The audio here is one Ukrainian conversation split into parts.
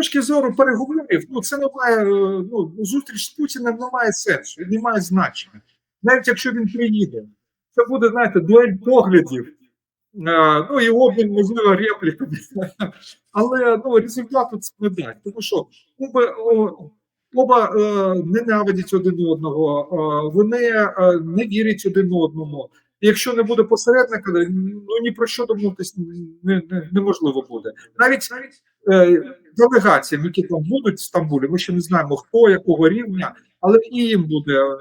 точки зору переговорів, ну це не має е, ну зустріч з Путіним не має сенсу, не має значення. Навіть якщо він приїде, це буде, знаєте, дуель поглядів, е, ну і обмін, можливо, репліками. Але ну, результату це не дасть. Тому що оба, оба е, ненавидять один одного, вони не вірять один одному. І Якщо не буде посередника, ну ні про що домовитись не, не, неможливо буде. Навіть е, делегаціям, які там будуть в Стамбулі, ми ще не знаємо хто, якого рівня, але і їм буде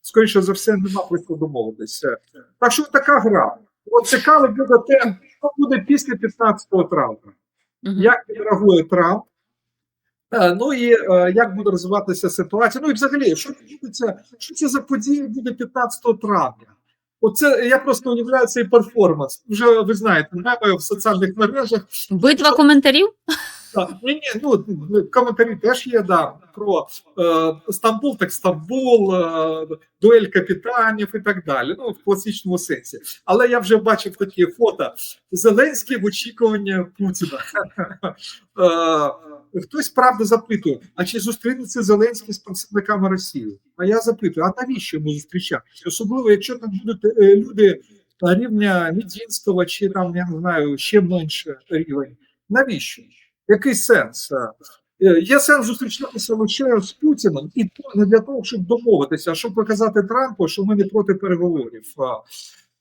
скоріше за все, нема про що домовитися. Так що така гра. От цікаво буде те, що буде після 15 травня. Як відреагує Трамп? Е, Ну і е, як буде розвиватися ситуація? Ну і взагалі, що відбудеться, що це за події буде 15 травня? Оце я просто уявляю цей перформанс. Вже ви знаєте, меми в соціальних мережах. Битва коментарів? Так, ні, ні, ну коментарі теж є, да, про е, Стамбул, так Стамбул, е, дуель капітанів і так далі. Ну, в класичному сенсі. Але я вже бачив такі фото. Зеленський в очікуванні Путіна. Е, хтось правда запитує: а чи зустрінеться Зеленський з представниками Росії? А я запитую: а навіщо йому зустрічатися? Особливо, якщо там будуть е, люди рівня Медінського, чи там, я не знаю, ще менше рівень. Навіщо? Який сенс? Е, Є сенс зустрічатися лише з Путіним, і то не для того, щоб домовитися, щоб показати Трампу, що ми не проти переговорів. А,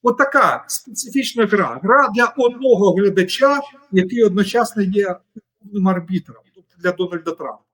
От така специфічна гра. Гра для одного глядача, який одночасно є арбітром, для Дональда Трампа.